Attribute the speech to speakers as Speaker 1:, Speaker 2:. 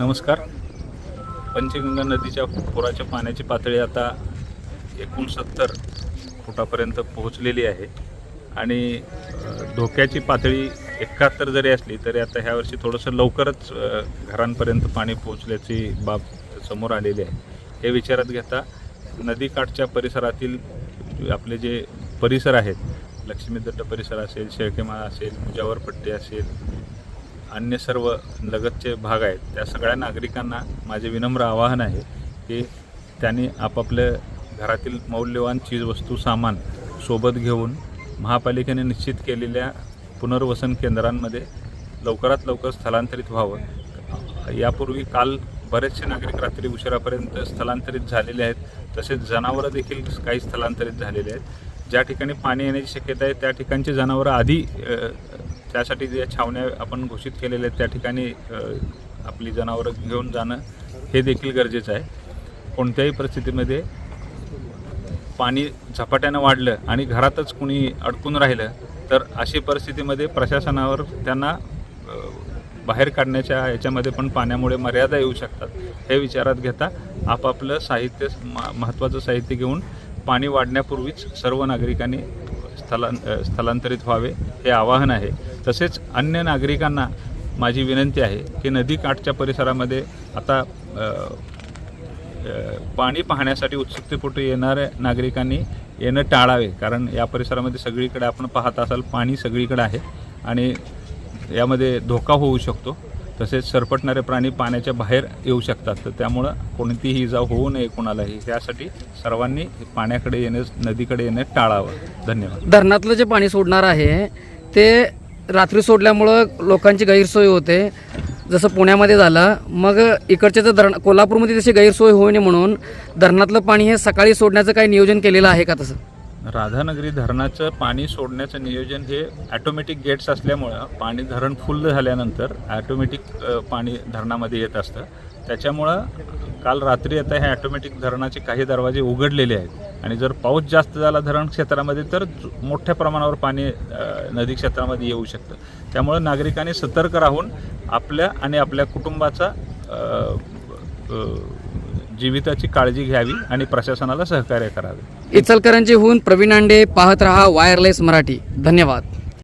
Speaker 1: नमस्कार. पंचगंगा नदीच्या पुराच्या पाण्याची पातळी आता एकोणसत्तर फुटापर्यंत पोहोचलेली आहे. आणि धोक्याची पातळी एकाहत्तर जरी असली तरी आता ह्या वर्षी थोडंसं लवकरच घरांपर्यंत पाणी पोहोचल्याची बाब समोर आलेली आहे. हे विचारात घेता नदीकाठच्या परिसरातील आपले जे परिसर आहेत लक्ष्मीदंड परिसर असेल शेळकेमाळा असेल मुजावरपट्टी असेल अन्य सर्व लगतचे भाग आहेत त्या सगळ्या नागरिकांना माझे विनम्र आवाहन आहे की त्यांनी आपापल्या घरातील मौल्यवान चीजवस्तू सामान सोबत घेऊन महापालिकेने निश्चित केलेल्या पुनर्वसन केंद्रांमध्ये लवकरात लवकर स्थलांतरित व्हावं. यापूर्वी काल बरेचसे नागरिक रात्री उशिरापर्यंत स्थलांतरित झालेले आहेत तसेच जनावरं देखील काही स्थलांतरित झालेले आहेत. ज्या ठिकाणी पाणी येण्याची शक्यता आहे त्या ठिकाणची जनावरं आधी त्यासाठी ज्या छावण्या आपण घोषित केलेल्या आहेत त्या ठिकाणी आपली जनावरं घेऊन जाणं हे देखील गरजेचं आहे. कोणत्याही परिस्थितीमध्ये पाणी झपाट्यानं वाढलं आणि घरातच कुणी अडकून राहिलं तर अशी परिस्थितीमध्ये प्रशासनावर त्यांना बाहेर काढण्याच्या याच्यामध्ये पण पाण्यामुळे मर्यादा येऊ शकतात हे विचारात घेता आपापलं साहित्य म- महत्त्वाचं साहित्य घेऊन पाणी वाढण्यापूर्वीच सर्व नागरिकांनी स्थलां स्थलांतरित व्हावे हे आवाहन आहे. तसेच अन्य नागरिकांना माझी विनंती आहे की नदीकाठच्या परिसरामध्ये आता पाणी पाहण्यासाठी उत्सुकतेपोटी येणाऱ्या नागरिकांनी येणं टाळावे. कारण या परिसरामध्ये सगळीकडे आपण पाहत असाल पाणी सगळीकडे आहे आणि यामध्ये धोका होऊ शकतो. तसेच सरपटणारे प्राणी पाण्याच्या बाहेर येऊ शकतात. तर त्यामुळं कोणतीही इजा होऊ नये कोणालाही. यासाठी सर्वांनी पाण्याकडे येणे नदीकडे येणे टाळावं. धन्यवाद.
Speaker 2: धरणातलं जे पाणी सोडणार आहे ते रात्री सोडल्यामुळं लोकांची गैरसोय होते. जसं पुण्यामध्ये झालं मग इकडचे तर धरण कोल्हापूरमध्ये तशी गैरसोय होऊ नये म्हणून धरणातलं पाणी हे सकाळी सोडण्याचं काही नियोजन केलेलं आहे का तसं?
Speaker 1: राधानगरी धरणाचं पाणी सोडण्याचं नियोजन हे ॲटोमॅटिक गेट्स असल्यामुळं पाणी धरण फुल्ल झाल्यानंतर ॲटोमॅटिक पाणी धरणामध्ये येत असतं. त्याच्यामुळं काल रात्री आता हे ॲटोमॅटिक धरणाचे काही दरवाजे उघडलेले आहेत. आणि जर पाऊस जास्त झाला धरण क्षेत्रामध्ये तर मोठ्या प्रमाणावर पाणी नदी क्षेत्रामध्ये येऊ शकतं. त्यामुळं नागरिकांनी सतर्क राहून आपल्या आणि आपल्या कुटुंबाचा जीविताची काळजी घ्यावी आणि प्रशासनाला सहकार्य करावे.
Speaker 2: इचलकरंजीहून प्रवीण आंडे पाहत रहा वायरलेस मराठी. धन्यवाद.